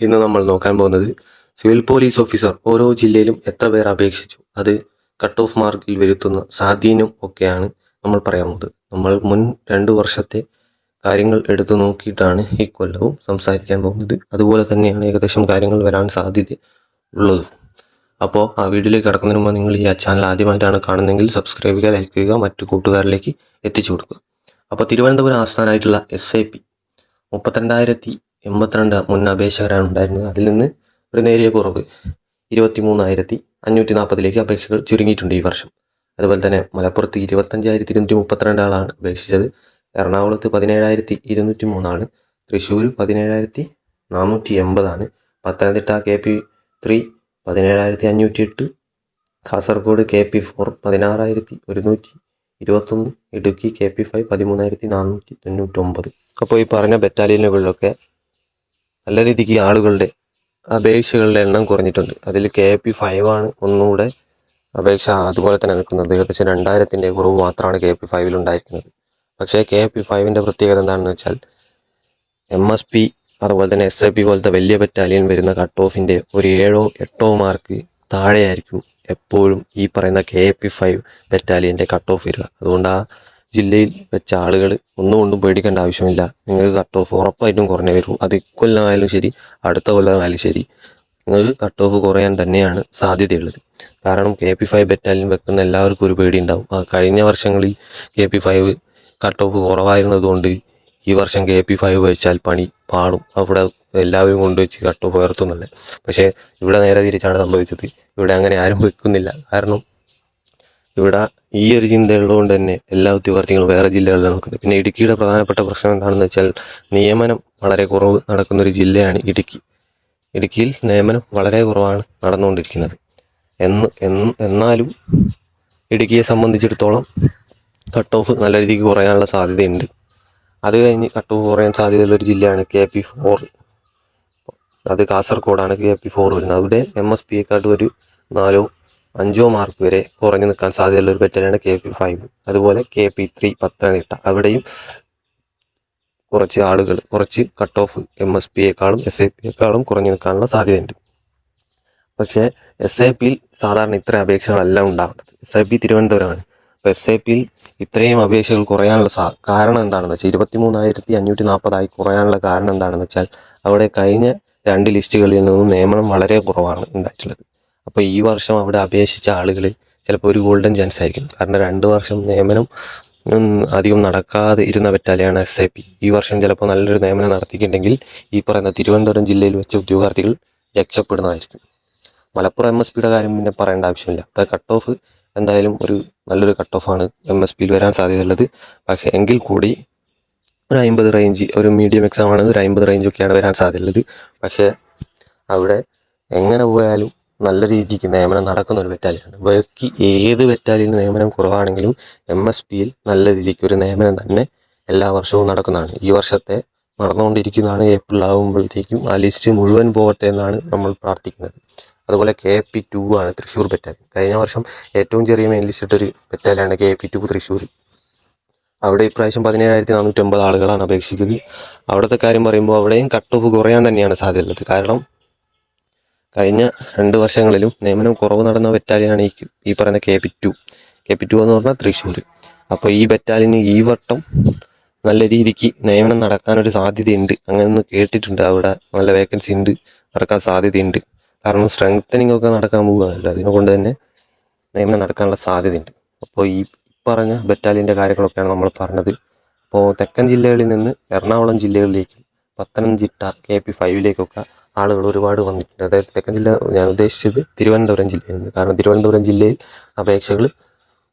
ഇന്ന് നമ്മൾ നോക്കാൻ പോകുന്നത് സിവിൽ പോലീസ് ഓഫീസർ ഓരോ ജില്ലയിലും എത്ര പേർ അപേക്ഷിച്ചു? അത് കട്ട് ഓഫ് മാർക്കിൽ വരുത്തുന്ന സ്വാധീനം ഒക്കെയാണ് നമ്മൾ പറയാൻ പോകുന്നത്. നമ്മൾ മുൻ രണ്ട് വർഷത്തെ കാര്യങ്ങൾ എടുത്തു നോക്കിയിട്ടാണ് ഈ കൊല്ലവും സംസാരിക്കാൻ പോകുന്നത്. അതുപോലെ തന്നെയാണ് ഏകദേശം കാര്യങ്ങൾ വരാൻ സാധ്യത ഉള്ളത്. അപ്പോൾ ആ വീഡിയോയിലേക്ക് കടക്കുന്നതിന് മുമ്പ് നിങ്ങൾ ഈ ചാനൽ ആദ്യമായിട്ടാണ് കാണുന്നതെങ്കിൽ സബ്സ്ക്രൈബ് ചെയ്യുക ലൈക്ക് ചെയ്യുക മറ്റു കൂട്ടുകാരിലേക്ക് എത്തിച്ചു കൊടുക്കുക. അപ്പോൾ തിരുവനന്തപുരം ആസ്ഥാനമായിട്ടുള്ള എസ് ഐ പി മുപ്പത്തിരണ്ടായിരത്തി എൺപത്തിരണ്ട് മുൻ അപേക്ഷകരാണ് ഉണ്ടായിരുന്നത്. അതിൽ നിന്ന് ഒരു നേരിയ കുറവ്. ഇരുപത്തി മൂന്നായിരത്തി അഞ്ഞൂറ്റി നാൽപ്പതിലേക്ക് അപേക്ഷകൾ ചുരുങ്ങിയിട്ടുണ്ട് ഈ വർഷം. അതുപോലെ തന്നെ മലപ്പുറത്ത് ഇരുപത്തഞ്ചായിരത്തി ഇരുന്നൂറ്റി മുപ്പത്തിരണ്ട് ആളാണ് അപേക്ഷിച്ചത്. എറണാകുളത്ത് പതിനേഴായിരത്തി ഇരുന്നൂറ്റി മൂന്നാണ് തൃശ്ശൂർ പതിനേഴായിരത്തി നാനൂറ്റി എൺപതാണ് പത്തനംതിട്ട കെ പി ത്രീ പതിനേഴായിരത്തി അഞ്ഞൂറ്റി എട്ട് കാസർഗോഡ് കെ പി ഫോർ പതിനാറായിരത്തി ഒരുന്നൂറ്റി ഇരുപത്തൊന്ന് ഇടുക്കി കെ പി ഫൈവ് പതിമൂന്നായിരത്തി നാനൂറ്റി തൊണ്ണൂറ്റൊമ്പത് അപ്പോൾ ഈ പറഞ്ഞ ബറ്റാലിയനുകളിലൊക്കെ നല്ല രീതിക്ക് ആളുകളുടെ അപേക്ഷകളുടെ എണ്ണം കുറഞ്ഞിട്ടുണ്ട്. അതിൽ കെ പി ഫൈവ് ആണ് ഒന്നുകൂടെ അപേക്ഷ അതുപോലെ തന്നെ നിൽക്കുന്നത്. ഏകദേശം രണ്ടായിരത്തിന്റെ കുറവ് മാത്രമാണ് കെ പി ഫൈവിൽ ഉണ്ടായിരിക്കുന്നത്. പക്ഷേ കെ പി ഫൈവിന്റെ പ്രത്യേകത എന്താണെന്ന് വെച്ചാൽ എം എസ് പി അതുപോലെ തന്നെ എസ് ഐ പി പോലത്തെ വലിയ ബറ്റാലിയൻ വരുന്ന കട്ട് ഓഫിന്റെ ഒരു ഏഴോ എട്ടോ മാർക്ക് താഴെയായിരിക്കും എപ്പോഴും ഈ പറയുന്ന കെ പി ഫൈവ് ബറ്റാലിയന്റെ കട്ട് ഓഫ് വരിക. അതുകൊണ്ട് ആ ജില്ലയിൽ വെച്ച ആളുകൾ ഒന്നുകൊണ്ടും പേടിക്കേണ്ട ആവശ്യമില്ല. നിങ്ങൾക്ക് കട്ട് ഓഫ് ഉറപ്പായിട്ടും കുറഞ്ഞു വരും. അത് ഇക്കൊല്ലമായാലും ശരി അടുത്ത കൊല്ലമായാലും ശരി നിങ്ങൾക്ക് കട്ട് ഓഫ് കുറയാൻ തന്നെയാണ് സാധ്യതയുള്ളത്. കാരണം കെ പി ഫൈവ് ബറ്റാലിയൻ വെക്കുന്ന എല്ലാവർക്കും ഒരു പേടി ഉണ്ടാവും ആ കഴിഞ്ഞ വർഷങ്ങളിൽ K P five cut off കുറവായിരുന്നതുകൊണ്ട് ഈ വർഷം കെ പി ഫൈവ് വെച്ചാൽ പണി പാടും. അവിടെ എല്ലാവരും കൊണ്ടുവച്ച് കട്ട് ഓഫ് ഉയർത്തുന്നുണ്ട് പക്ഷേ ഇവിടെ നേരെ തിരിച്ചാണ് സംഭവിച്ചത്. ഇവിടെ അങ്ങനെ ആരും വെക്കുന്നില്ല. കാരണം ഇവിടെ ഈ ഒരു ചിന്തയുള്ളതുകൊണ്ട് തന്നെ എല്ലാ ഉദ്യോഗാർത്ഥികളും വേറെ ജില്ലകളിലാണ് നോക്കുന്നത് പിന്നെ ഇടുക്കിയുടെ പ്രധാനപ്പെട്ട പ്രശ്നം എന്താണെന്ന് വെച്ചാൽ നിയമനം വളരെ കുറവ് നടക്കുന്ന ഒരു ജില്ലയാണ് ഇടുക്കി. ഇടുക്കിയിൽ നിയമനം വളരെ കുറവാണ് നടന്നുകൊണ്ടിരിക്കുന്നത്. എന്ന് എന്ന് എന്നാലും ഇടുക്കിയെ സംബന്ധിച്ചിടത്തോളം കട്ട് ഓഫ് നല്ല രീതിക്ക് കുറയാനുള്ള സാധ്യതയുണ്ട്. അത് കഴിഞ്ഞ് കട്ട് ഓഫ് കുറയാൻ സാധ്യതയുള്ള ഒരു ജില്ലയാണ് കെ പി ഫോർ. അത് കാസർഗോഡാണ് കെ പി ഫോർ വരുന്നത്. അവിടെ എം എസ് പിയെക്കാട്ടും ഒരു നാലോ അഞ്ചോ മാർക്ക് വരെ കുറഞ്ഞു നിൽക്കാൻ സാധ്യതയുള്ള ഒരു ബറ്റാലിയാണ് കെ പി ഫൈവ് അതുപോലെ കെ പി ത്രീ പത്തനംതിട്ട. അവിടെയും കുറച്ച് ആളുകൾ കുറച്ച് കട്ട് ഓഫ് എം എസ് പിയേക്കാളും എസ് ഐ പിയേക്കാളും കുറഞ്ഞു നിൽക്കാനുള്ള സാധ്യതയുണ്ട്. പക്ഷേ എസ് ഐ പിയിൽ സാധാരണ ഇത്ര അപേക്ഷകളല്ല ഉണ്ടാവേണ്ടത്. എസ് ഐ പി തിരുവനന്തപുരമാണ്. അപ്പോൾ എസ് ഐ പിയിൽ ഇത്രയും അപേക്ഷകൾ കുറയാനുള്ള സാ കാരണം എന്താണെന്ന് വെച്ചാൽ ഇരുപത്തി മൂന്നായിരത്തി അഞ്ഞൂറ്റി നാൽപ്പതായി കുറയാനുള്ള കാരണം എന്താണെന്ന് വെച്ചാൽ അവിടെ കഴിഞ്ഞ രണ്ട് ലിസ്റ്റുകളിൽ നിന്നും നിയമനം വളരെ കുറവാണ് ഉണ്ടായിട്ടുള്ളത്. അപ്പോൾ ഈ വർഷം അവിടെ അപേക്ഷിച്ച ആളുകൾ ചിലപ്പോൾ ഒരു ഗോൾഡൻ ചാൻസ് ആയിരിക്കും. കാരണം രണ്ട് വർഷം നിയമനം അധികം നടക്കാതെ ഇരുന്ന ബറ്റാലിയാണ് എസ് ഐ പി ഈ വർഷം ചിലപ്പോൾ നല്ലൊരു നിയമനം നടത്തിയിട്ടുണ്ടെങ്കിൽ ഈ പറയുന്ന തിരുവനന്തപുരം ജില്ലയിൽ വെച്ച ഉദ്യോഗാർത്ഥികൾ രക്ഷപ്പെടുന്നതായിരിക്കും. മലപ്പുറം എം എസ് പിയുടെ കാര്യം പിന്നെ പറയേണ്ട ആവശ്യമില്ല. അവിടെ കട്ട് ഓഫ് എന്തായാലും ഒരു നല്ലൊരു കട്ട് ആണ് എം എസ് പിയിൽ വരാൻ സാധ്യതയുള്ളത്. പക്ഷേ എങ്കിൽ കൂടി ഒരു അമ്പത് റേഞ്ച് ഒരു മീഡിയം എക്സാം ആണ് ഒരു അമ്പത് റേഞ്ചൊക്കെയാണ് വരാൻ സാധ്യതയുള്ളത്. പക്ഷേ അവിടെ എങ്ങനെ പോയാലും നല്ല രീതിക്ക് നിയമനം നടക്കുന്ന ഒരു ബറ്റാലിയനാണ്. ബാക്കി ഏത് ബറ്റാലിയൻ നിയമനം കുറവാണെങ്കിലും എം എസ് പിയിൽ നല്ല രീതിക്ക് ഒരു നിയമനം തന്നെ എല്ലാ വർഷവും നടക്കുന്നതാണ്. ഈ വർഷത്തെ നടന്നുകൊണ്ടിരിക്കുന്നതാണ് ഏപ്രിൽ ആകുമ്പോഴത്തേക്കും ആ ലിസ്റ്റ് മുഴുവൻ പോകട്ടെ എന്നാണ് നമ്മൾ പ്രാർത്ഥിക്കുന്നത്. അതുപോലെ കെ പി ടു ആണ് തൃശ്ശൂർ ബറ്റാലിയൻ. കഴിഞ്ഞ വർഷം ഏറ്റവും ചെറിയ മെയിൻ ലിസ്റ്റ് ഇട്ടൊരു ബറ്റാലിയനാണ് കെ പി ടു തൃശ്ശൂർ. അവിടെ ഇപ്രാവശ്യം പതിനേഴായിരത്തി നാനൂറ്റി അമ്പത് ആളുകളാണ് അപേക്ഷിച്ചത് അവിടുത്തെ കാര്യം പറയുമ്പോൾ അവിടെയും കട്ട് ഓഫ് കുറയാൻ തന്നെയാണ് സാധ്യതയുള്ളത്. കാരണം കഴിഞ്ഞ രണ്ട് വർഷങ്ങളിലും നിയമനം കുറവ് നടന്ന ബറ്റാലിയനാണ് ഈ ഈ പറയുന്ന K P two. K P two എന്ന് പറഞ്ഞാൽ തൃശ്ശൂർ അപ്പോൾ ഈ ബറ്റാലിയന് ഈ വട്ടം നല്ല രീതിക്ക് നിയമനം നടക്കാനൊരു സാധ്യതയുണ്ട്. അങ്ങനെ ഒന്ന് കേട്ടിട്ടുണ്ട്. അവിടെ നല്ല വേക്കൻസി ഉണ്ട്. നടക്കാൻ സാധ്യതയുണ്ട്. കാരണം സ്ട്രെങ്തനിങ് ഒക്കെ നടക്കാൻ പോകുകയല്ല അതിനെക്കൊണ്ട് തന്നെ നിയമനം നടക്കാനുള്ള സാധ്യതയുണ്ട്. അപ്പോൾ ഈ പറഞ്ഞ ബറ്റാലിയന്റെ കാര്യങ്ങളൊക്കെയാണ് നമ്മൾ പറഞ്ഞത്. അപ്പോൾ തെക്കൻ ജില്ലകളിൽ നിന്ന് എറണാകുളം ജില്ലകളിലേക്കും പത്തനംതിട്ട കെ പി ഫൈവിലേക്കൊക്കെ ആളുകൾ ഒരുപാട് വന്നിട്ടുണ്ട്. അതായത് തെക്കൻ ജില്ല ഞാൻ ഉദ്ദേശിച്ചത് തിരുവനന്തപുരം ജില്ലയിൽ നിന്ന്. കാരണം തിരുവനന്തപുരം ജില്ലയിൽ അപേക്ഷകൾ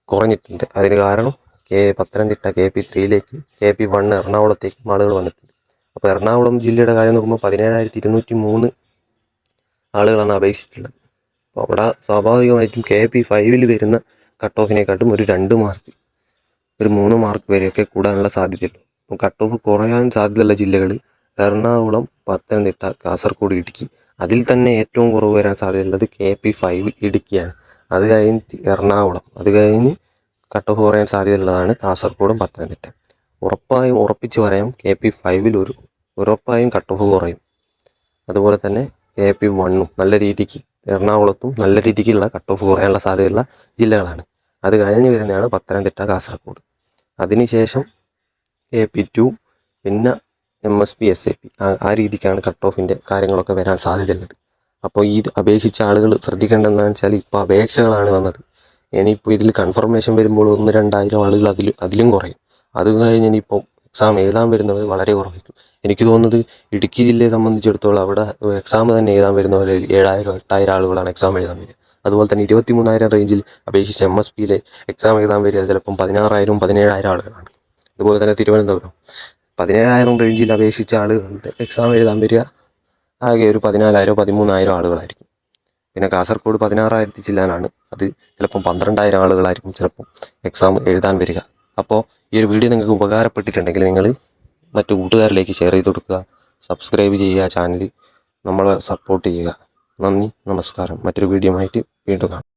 കുറഞ്ഞിട്ടുണ്ട്. അതിന് കാരണം കെ പത്തനംതിട്ട കെ പി ത്രീയിലേക്കും കെ പി വൺ എറണാകുളത്തേക്കും ആളുകൾ വന്നിട്ടുണ്ട്. അപ്പോൾ എറണാകുളം ജില്ലയുടെ കാര്യം നോക്കുമ്പോൾ പതിനേഴായിരത്തി ഇരുന്നൂറ്റി മൂന്ന് ആളുകളാണ് അപേക്ഷിച്ചിട്ടുള്ളത്. അപ്പോൾ അവിടെ സ്വാഭാവികമായിട്ടും കെ പി ഫൈവിൽ വരുന്ന കട്ട് ഓഫിനെക്കാട്ടും ഒരു രണ്ട് മാർക്ക് ഒരു മൂന്ന് മാർക്ക് വരെയൊക്കെ കൂടാനുള്ള സാധ്യതയുള്ളൂ അപ്പോൾ കട്ട് ഓഫ് കുറയാൻ സാധ്യതയുള്ള ജില്ലകൾ എറണാകുളം പത്തനംതിട്ട കാസർഗോഡ് ഇടുക്കി. അതിൽ തന്നെ ഏറ്റവും കുറവ് വരാൻ സാധ്യതയുള്ളത് കെ പി ഫൈവ് ഇടുക്കിയാണ്. അത് കഴിഞ്ഞ് എറണാകുളം. അത് കഴിഞ്ഞ് കട്ട് ഓഫ് കുറയാൻ സാധ്യതയുള്ളതാണ് കാസർഗോഡും പത്തനംതിട്ട ഉറപ്പായും ഉറപ്പിച്ച് പറയാം കെ പി ഫൈവിൽ ഒരു ഉറപ്പായും കട്ട് ഓഫ് കുറയും. അതുപോലെ തന്നെ കെ പി വണ്ണും നല്ല രീതിക്ക് എറണാകുളത്തും നല്ല രീതിക്കുള്ള കട്ട് ഓഫ് കുറയാനുള്ള സാധ്യതയുള്ള ജില്ലകളാണ്. അത് കഴിഞ്ഞ് വരുന്നതാണ് പത്തനംതിട്ട കാസർഗോഡ് അതിനുശേഷം കെ പി ടു പിന്നെ M S P S A P ആ രീതിക്കാണ് കട്ട് ഓഫിന്റെ കാര്യങ്ങളൊക്കെ വരാൻ സാധ്യതയുള്ളത്. അപ്പോൾ ഈ അപേക്ഷിച്ച ആളുകൾ ശ്രദ്ധിക്കേണ്ടതെന്ന് വെച്ചാൽ ഇപ്പോൾ അപേക്ഷകളാണ് വന്നത്. ഇനിയിപ്പോൾ ഇതിൽ കൺഫർമേഷൻ വരുമ്പോൾ ഒന്ന് രണ്ടായിരം ആളുകൾ അതിൽ അതിലും കുറയും. അത് കഴിഞ്ഞ് ഇനിയിപ്പോൾ എക്സാം എഴുതാൻ വരുന്നവർ വളരെ കുറവായിരിക്കും. എനിക്ക് തോന്നുന്നത് ഇടുക്കി ജില്ലയെ സംബന്ധിച്ചിടത്തോളം അവിടെ എക്സാം തന്നെ എഴുതാൻ വരുന്നവർ ഏഴായിരം എട്ടായിരം ആളുകളാണ് എക്സാം എഴുതാൻ വരിക. അതുപോലെ തന്നെ ഇരുപത്തി മൂന്നായിരം റേഞ്ചിൽ അപേക്ഷിച്ച് എം എസ് പിയിലെ എക്സാം എഴുതാൻ വരിക ചിലപ്പം പതിനാറായിരവും പതിനേഴായിരം ആളുകളാണ്. അതുപോലെ തന്നെ തിരുവനന്തപുരം. പതിനേഴായിരം റേഞ്ചിൽ അപേക്ഷിച്ച ആളുകളുണ്ട്. എക്സാം എഴുതാൻ വരിക ആകെ ഒരു പതിനാലായിരം പതിമൂന്നായിരം ആളുകളായിരിക്കും. പിന്നെ കാസർഗോഡ് പതിനാറായിരത്തി ചില്ലാനാണ് അത് ചിലപ്പം പന്ത്രണ്ടായിരം ആളുകളായിരിക്കും ചിലപ്പം എക്സാം എഴുതാൻ വരിക. അപ്പോൾ ഈ ഒരു വീഡിയോ നിങ്ങൾക്ക് ഉപകാരപ്പെട്ടിട്ടുണ്ടെങ്കിൽ നിങ്ങൾ മറ്റു കൂട്ടുകാരിലേക്ക് ഷെയർ ചെയ്ത് കൊടുക്കുക. സബ്സ്ക്രൈബ് ചെയ്യുക ചാനൽ നമ്മളെ സപ്പോർട്ട് ചെയ്യുക. നന്ദി നമസ്കാരം. മറ്റൊരു വീഡിയോ ആയിട്ട് വീണ്ടും കാണാം.